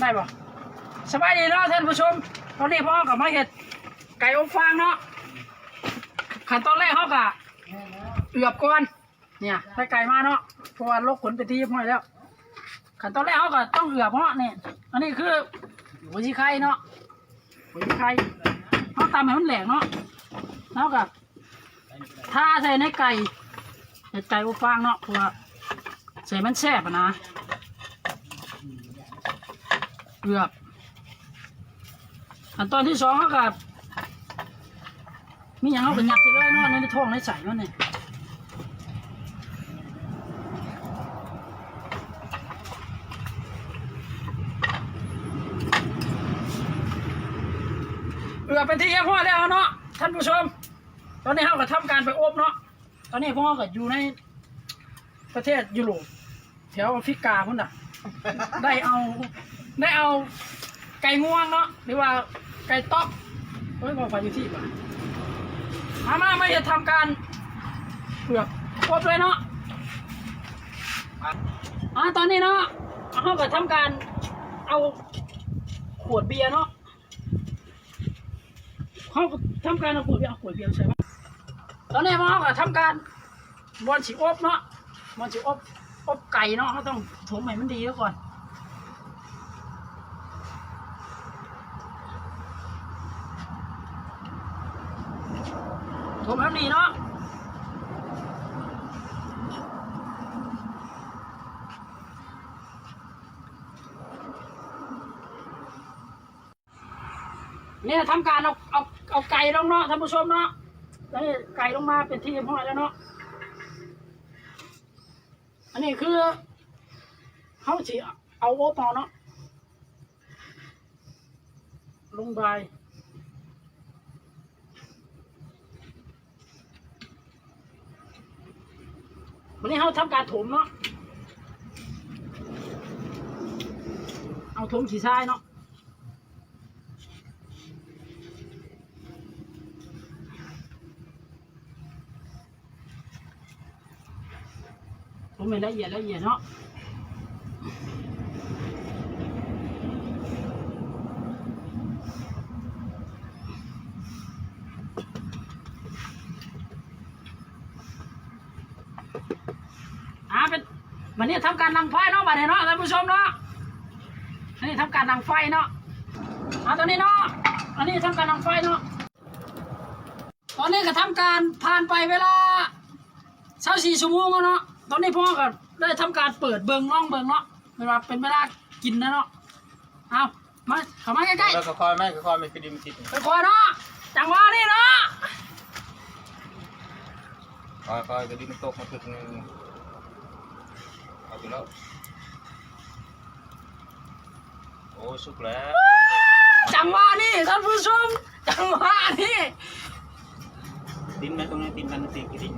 ได้ปะสบายดีเนาะท่านผู้ชม ตอนนี้พ่อกับมาเห็ดไก่อบฟางเนาะขั้นตอนแรกเขากะเอือบก่อนเนี่ยได้ไก่มาเนาะเพราะว่าลกขนไปที่ห้อยแล้วขั้นตอนแรกเขาก็ต้องเอือบเนาะเนี่ยอันนี้คือหัวชีไข่เนาะหัวชีไข่เขาตำให้มันแหลกเนาะแล้วก็ถ้าใส่ในไก่เห็ดไก่อบฟางเนาะเพราะว่าใส่มันแซ่บอะนะ เกือบอันตอนที่สองเขากับมีอย่างเขาเป็นยัดไปเลยนาะในท้องในใส่มันเนี่ยเอือบเป็นที่เรียบร้อยแล้วเนาะท่านผู้ชม ตอนนี้เขาก็ทำการไปอบเนาะตอนนี้พ่อก็อยู่ในประเทศยุโรปแถวแอฟริกาพุ่นน่ะ ได้เอา ได้เอาไก่งวงเนาะหรือว่าไก่ต๊อกเฮ้ยบอกไปอยู่ที่ป่ะมามาไม่จะทำการเปลือกครบเลยเนาะอ่าตอนนี้เนาะเขาก็ทำการเอาขวดเบียร์เนาะเขาก็ทำการเอาขวดเบียร์เอาขวดเบียร์ใช่ไหมตอนนี้เขาก็ทำการบอลฉีอบเนาะบอลฉีอบอบไก่เนาะเขาต้องถมให้มันดีก่อน ผมทำดีเนาะเนี่ยทำการเอาเอาเอาไก่ลงเนาะท่านผู้ชมเนาะแล้วนี่ไก่ลงมาเป็นที่เรียบร้อยแล้วเนาะอันนี้คือเขาสิเอาโอปอเนาะลงไป วันนี้เขาทำการถมเนาะ เอาถมสีทรายเนาะผมไม่ละเอียดละเอียดเนาะ อ่าเป็น วันนี้ทำการดังไฟเนาะบัดนี้เนาะท่านผู้ชมเนาะอันนี้ทำการดังไฟเนาะอ่าตอนนี้เนาะอันนี้ทำการดังไฟเนาะตอนนี้ก็ทำการผ่านไปเวลาเช้าสี่ชั่วโมงแล้วเนาะตอนนี้พ่อก็ได้ทำการเปิดเบิงร่องเบิงเนาะเวลาเป็นเวลากินนะเนาะเอามาเข้ามาใกล้แล้วก็คอยไม่ก็คอยไม่คือดิมติดๆไปคอยเนาะจังหวะนี้เนาะคอยคอยก็ดิมตกมาถึงนึง เอาไปแล้วโอ้สุกแล้ว จังหวะนี้ท่านผู้ชม จังหวะนี้ดินไหมตรงนี้ดินมันติดกี่ดิน